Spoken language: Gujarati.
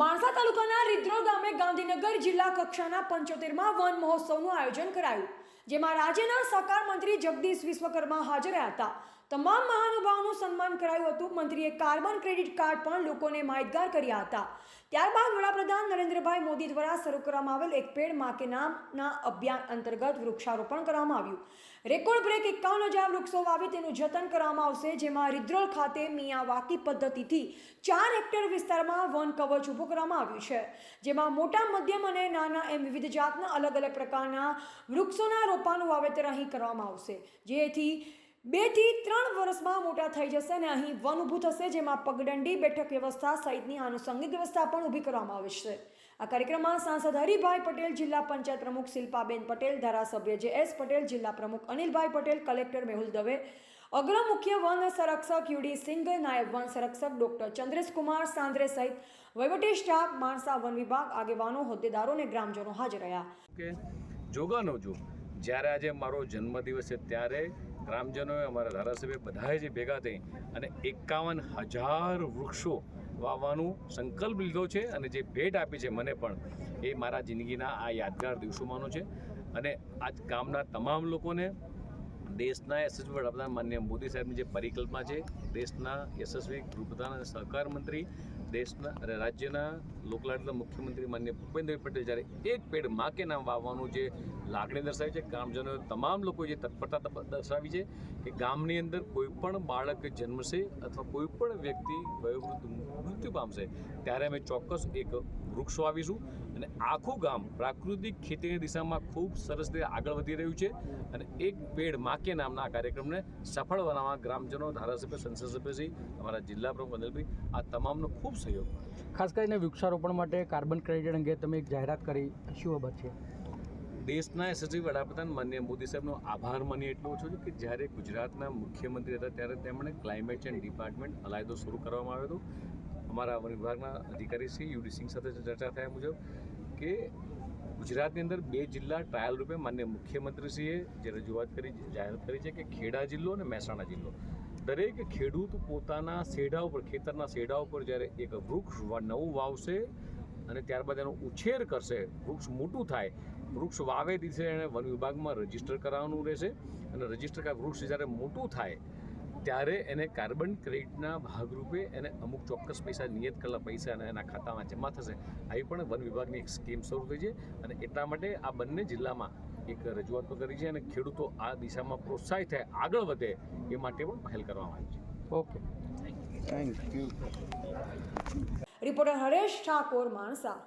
માણસા તાલુકાના રિદ્રો ગામે ગાંધીનગર જિલ્લા કક્ષાના પંચોતેરમાં વન મહોત્સવનું આયોજન કરાયું, જેમાં રાજ્યના સહકાર મંત્રી જગદીશ વિશ્વકર્મા હાજર હતા. તમામ મહાનુભાવોનું સન્માન કરાયું હતું. મંત્રીએ કાર્બન ક્રેડિટ કાર્ડ પણ લોકોને માહિતગાર કર્યા હતા. ત્યારબાદ વડાપ્રધાન નરેન્દ્રભાઈ મોદી દ્વારા શરૂ કરવામાં આવેલ એક પેડમાં કે નામના અભિયાન અંતર્ગત વૃક્ષારોપણ કરવામાં આવ્યું. રેકોર્ડ બ્રેક એકાવન હજાર વૃક્ષો વાવી તેનું જતન કરવામાં આવશે, જેમાં રિદ્રોલ ખાતે મિયાવાકી પદ્ધતિથી ચાર હેક્ટર વિસ્તારમાં વન કવચ ઊભું કરવામાં આવ્યું છે, જેમાં મોટા, મધ્યમ અને નાના એમ વિવિધ જાતના અલગ અલગ પ્રકારના વૃક્ષોના રોપાનું વાવેતર અહીં કરવામાં આવશે. જેથી બેથી ત્રણ વર્ષમાં મોટા થઈ જશે અને અહીં વન ઊભું થશે, જેમાં પગદંડી બેઠક વ્યવસ્થા સહિતની આનુષંગિક વ્યવસ્થા પણ ઊભી કરવામાં આવશે આ કાર્યક્રમમાં સાંસદ હરિભાઈ પટેલ, જિલ્લા પંચાયત પ્રમુખ શિલ્પાબેન પટેલ, ધારાસભ્ય જે એસ પટેલ, જિલ્લા પ્રમુખ અનિલભાઈ પટેલ, કલેક્ટર મેહુલ દવે, અગ્ર મુખ્ય વન સંરક્ષક યુડી સિંઘ, નાયબ વન સંરક્ષક ડોક્ટર ચંદ્રેશકુમાર સાંદ્રે સહિત વહીવટી સ્ટાફ, માણસા વન વિભાગ, આગેવાનો, હોદ્દેદારો અને ગ્રામજનો હાજર રહ્યા. જોગાનો જો, જ્યારે આજે મારો જન્મદિવસ છે, ત્યારે ગ્રામજનોએ અમારા ધારાસભ્ય બધાએ જે ભેગા થઈ અને એકાવન હજાર વૃક્ષો વાવવાનું સંકલ્પ લીધો છે અને જે ભેટ આપી છે મને પણ, એ મારા જિંદગીના આ યાદગાર દિવસોમાંનો છે. અને આજ ગામના તમામ લોકોને દેશના યશસ્વી વડાપ્રધાન માન્ય મોદી સાહેબની જે પરિકલ્પના છે, દેશના યશસ્વી ગૃહપ્રધાન અને સહકાર મંત્રી, દેશના અને રાજ્યના લોકલાડલા મુખ્યમંત્રી માન્ય ભૂપેન્દ્ર પટેલ જ્યારે એક પેડમાં કે નામ વાવવાનું જે લાગણી દર્શાવી છે, ગામજનોએ તમામ લોકો જે તત્પરતા દર્શાવી છે કે ગામની અંદર કોઈ પણ બાળક જન્મશે અથવા કોઈ પણ વ્યક્તિ વયોવૃદ્ધ મૃત્યુ પામશે, ત્યારે અમે ચોક્કસ એક વૃક્ષ વાવીશું અને આખું ગામ પ્રાકૃતિક ખેતીની દિશામાં ખૂબ સરસ રીતે આગળ વધી રહ્યું છે અને એક પેડમાં કે નામના આ કાર્યક્રમને સફળ બનાવવા ગ્રામજનો ધારાસભ્ય સંસદ સભ્યશ્રી અમારા જિલ્લા પ્રમુખ અનિલભાઈ આ તમામનો ખૂબ સહયોગ. ખાસ કરીને વૃક્ષારોપણ માટે કાર્બન ક્રેડિટ અંગે તમે એક જાહેરાત કરી. શું બાબત છે? દેશના સચિવ વડાપ્રધાન માન્ય મોદી સાહેબનો આભાર માની એટલો ઓછો છે કે જ્યારે ગુજરાતના મુખ્યમંત્રી હતા ત્યારે તેમણે ક્લાઇમેટ ચેન્જ ડિપાર્ટમેન્ટ અલાયદો શરૂ કરવામાં આવ્યો હતો. અમારા વન વિભાગના અધિકારી શ્રી યુડી સિંહ સાથે ચર્ચા થયા મુજબ કે ગુજરાતની અંદર બે જિલ્લા ટ્રાયલ રૂપે માન્ય મુખ્યમંત્રીશ્રીએ જે રજૂઆત કરી જાહેરાત કરી છે કે ખેડા જિલ્લો અને મહેસાણા જિલ્લો. દરેક ખેડૂત પોતાના શેઢા ઉપર, ખેતરના શેઢા ઉપર જ્યારે એક વૃક્ષ નવું વાવશે અને ત્યારબાદ એનો ઉછેર કરશે, વૃક્ષ મોટું થાય, વૃક્ષ વાવે દિવસે એને વન વિભાગમાં રજિસ્ટર કરાવવાનું રહેશે અને રજિસ્ટર વૃક્ષ જ્યારે મોટું થાય ત્યારે એને કાર્બન ક્રેડિટના ભાગરૂપે એને અમુક ચોક્કસ પૈસા નિયત કરેલા પૈસા અને એના ખાતામાં જમા થશે. આવી પણ વન વિભાગની એક સ્કીમ શરૂ થઈ છે અને એટલા માટે આ બંને જિલ્લામાં એક રજૂઆત કરી છે અને ખેડૂતો આ દિશામાં પ્રોત્સાહિત થાય આગળ વધે એ માટે પણ પહેલ કરવામાં આવી છે. Okay. Thank you reporter Haresh Thakor Mansa